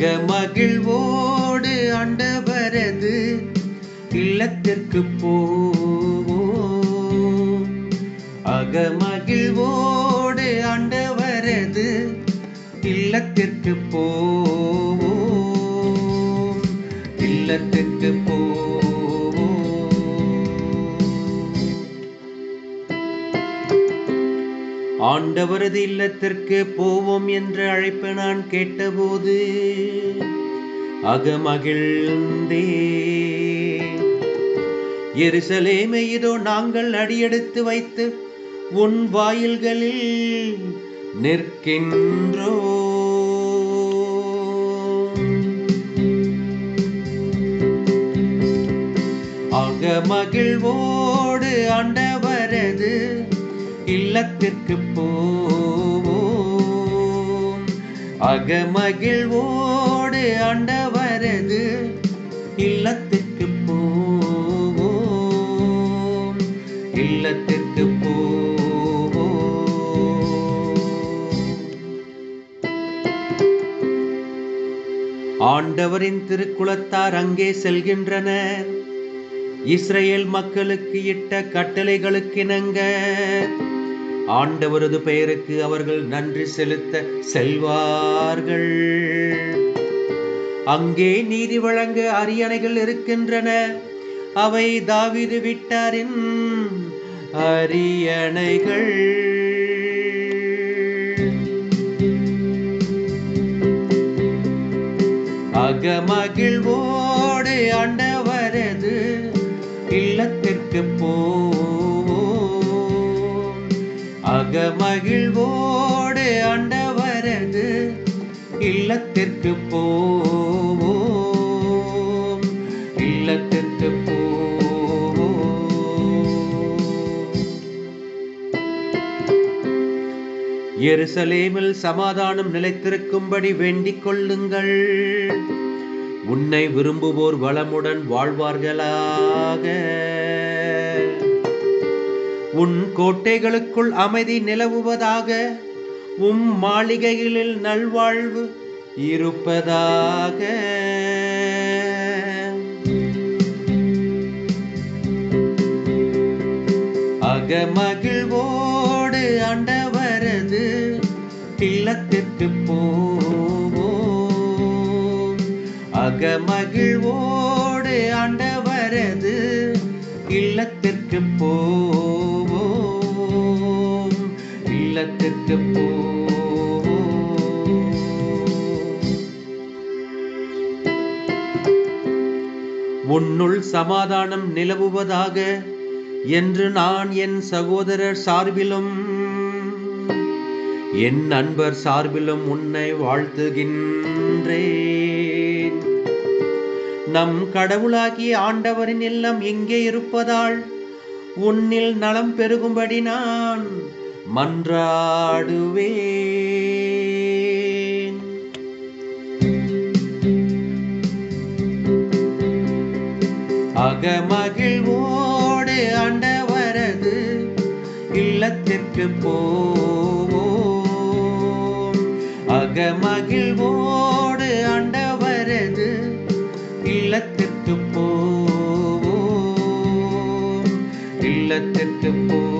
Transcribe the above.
மக மகிழ்வோடு ஆண்டவரது இல்லத்திற்கு போவோ அக மகிழ்வோடு ஆண்டவரது இல்லத்திற்கு போவோ இல்லத்திற்கு ஆண்டவரது இல்லத்திற்கு போவோம் என்று அழைப்பை நான் கேட்டபோது அகமகிழ்ந்தே. எருசலேமை இதோ நாங்கள் அடியெடுத்து வைத்து உன் வாயில்களில் நிற்கின்றோ. அகமகிழ்வோ இல்லத்திற்கு போவோம். அகமகிழ்வோடு ஆண்டவரது இல்லத்திற்கு போவோம். இல்லத்திற்கு போவோம். ஆண்டவரின் திருக்குலத்தார் அங்கே செல்கின்றனர். இஸ்ரேல் மக்களுக்கு இட்ட கட்டளைகளுக்கிணங்க. ஆண்டவரது பெயருக்கு அவர்கள் நன்றி செலுத்த செல்வார்கள். அங்கே நீதி வழங்க அரியணைகள் இருக்கின்றன. அவை தாவிது விட்டாரின் அரியணைகள். அகமகிழ்வோடு ஆண்டவரது இல்லத்திற்கு போ அகமகிழ்வோடு ஆண்டவரது இல்லத்திற்கு போவோம். இல்லத்திற்கு எருசலேமில் சமாதானம் நிலைத்திருக்கும்படி வேண்டிக் கொள்ளுங்கள். உன்னை விரும்புவோர் வளமுடன் வாழ்வார்களாக. உன் கோட்டைகளுக்குள் அமைதி நிலவுவதாக உம் மாளிகைகளில் நல்வாழ்வு இருப்பதாக. அகமகிழ்வோடு ஆண்டவரது இல்லத்திற்கு போவோம். அகமகிழ்வோடு ஆண்டவரது இல்லத்திற்கு போ இல்லத்திற்கு போ. உன்னுள் சமாதானம் நிலவுவதாக என்று நான் என் சகோதரர் சார்பிலும் என் நண்பர் சார்பிலும் உன்னை வாழ்த்துகின்றேன். நம் கடவுளாகிய ஆண்டவரின் இல்லம் எங்கே இருப்பதால் உன்னில் நலம் பெருகும்படி நான் மன்றாடுவேன். அகமகிழ்வோடு ஆண்டவரது இல்லத்திற்கு போவோம். அகமகிழ்வோடு ஆண்டவரது இல்லத்திற்கு போவோம். இல்லத்திற்கு போ